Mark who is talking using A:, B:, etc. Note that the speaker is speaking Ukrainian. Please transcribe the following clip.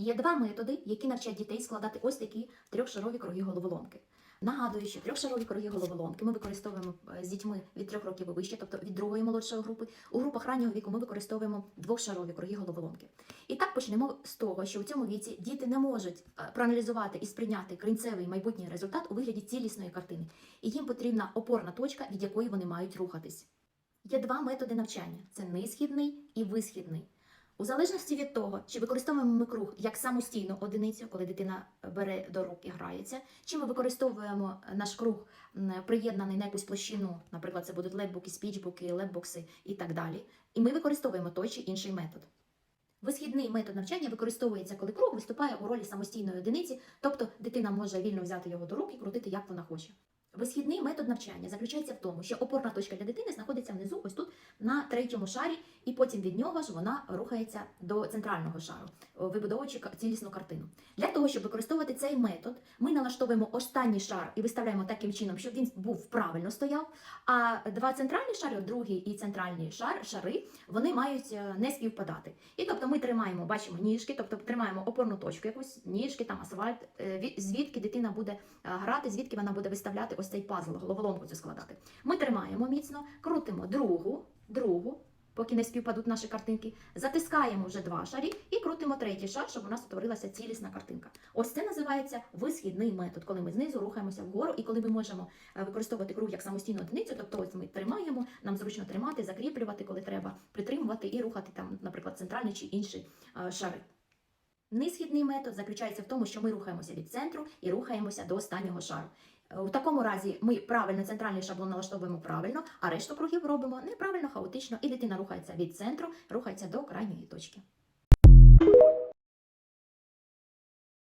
A: Є два методи, які навчать дітей складати ось такі трьохшарові круги головоломки. Нагадую, що трьохшарові круги головоломки ми використовуємо е, з дітьми від трьох років і вище, тобто від другої молодшої групи. У групах раннього віку ми використовуємо двохшарові круги головоломки. І так почнемо з того, що у цьому віці діти не можуть е, проаналізувати і сприйняти кінцевий майбутній результат у вигляді цілісної картини, і їм потрібна опорна точка, від якої вони мають рухатись. Є два методи навчання: це нисхідний і висхідний. У залежності від того, чи використовуємо ми круг як самостійну одиницю, коли дитина бере до рук і грається, чи ми використовуємо наш круг приєднаний на якусь площину, наприклад, це будуть лепбуки, спічбуки, лепбокси і так далі. І ми використовуємо той чи інший метод. Висхідний метод навчання використовується, коли круг виступає у ролі самостійної одиниці, тобто дитина може вільно взяти його до рук і крутити, як вона хоче. Висхідний метод навчання заключається в тому, що опорна точка для дитини знаходиться внизу, ось тут на третьому шарі, і потім від нього ж вона рухається до центрального шару, вибудовуючи цілісну картину. Для того, щоб використовувати цей метод, ми налаштовуємо останній шар і виставляємо таким чином, щоб він був правильно стояв. А два центральні шари, другий і центральні шар, шари, вони мають е, не співпадати. І тобто ми тримаємо, бачимо ніжки, тобто тримаємо опорну точку, якусь ніжки, там асфальт, е, звідки дитина буде е, грати, звідки вона буде виставляти ось цей пазл, головоломку цю складати. Ми тримаємо міцно, крутимо другу, другу, поки не співпадуть наші картинки, затискаємо вже два шарі і крутимо третій шар, щоб у нас утворилася цілісна картинка. Ось це називається висхідний метод, коли ми знизу рухаємося вгору, і коли ми можемо е, використовувати круг як самостійну одиницю, тобто ось ми тримаємо, нам зручно тримати, закріплювати, коли треба притримувати і рухати там, наприклад, центральні чи інші е, шари. Несхідний метод заключається в тому, що ми рухаємося від центру і рухаємося до останнього шару. Е, У такому разі ми правильно центральний шаблон налаштовуємо правильно, а решту кругів робимо неправильно, хаотично, і дитина рухається від центру, рухається до крайньої точки.